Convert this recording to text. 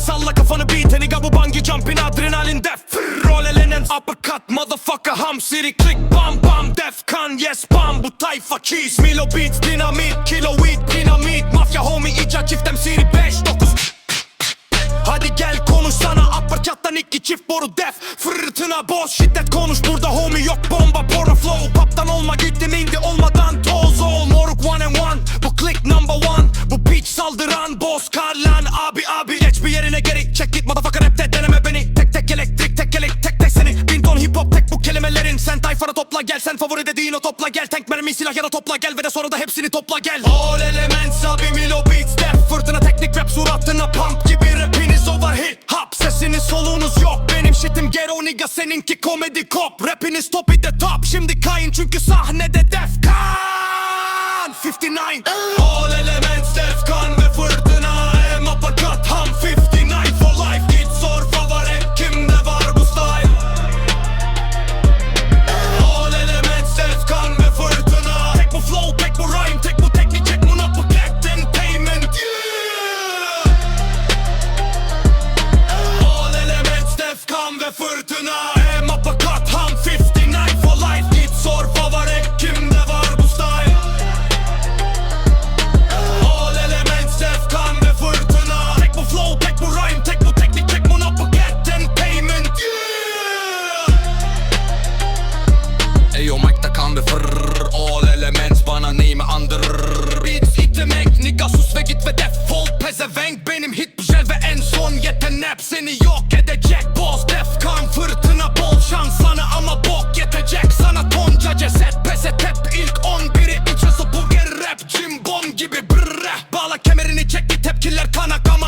salla kafanı beat. Eniga bu bungee jumping adrenalin def Fırr, Rol elenen uppercut motherfucker ham Siri click bam bam def kan yes bam. Bu tayfa keys. Milo beats dinamit Kilo weed dinamit Mafya homie icat çiftem siri 5 9 Hadi gel konuşsana Uppercut'tan iki çift boru def. Fırtına boz şiddet konuş. Burada homie yok bomba porno flow. Paptan olma gittim indi olmadan toz ol tayfana topla gel sen favori dediğin o topla gel. Tank mermi silah ya da topla gel ve de sonra da hepsini topla gel. All elements abi Milo beats def Fırtına teknik rap suratına pump gibi rapiniz overhit Hop. Sesiniz soluğunuz yok. Benim shitim ghetto nigga seninki komedi cop. Rapiniz top the top. Şimdi kayın çünkü sahnede defkan 59 Eyo mic takan ve fırrrr All elements bana neyimi andırır Beats hit demek nigga sus ve git ve defol. Pezevenk benim hit jel ve en son yeten rap Seni yok edecek boz defkan fırtına bol şans sana ama bok yetecek. Sana tonca ceset pes et hep ilk on biri. Üçe bu bir rap cimbom gibi brrrr Bağla kemerini çek tepkiler kanak ama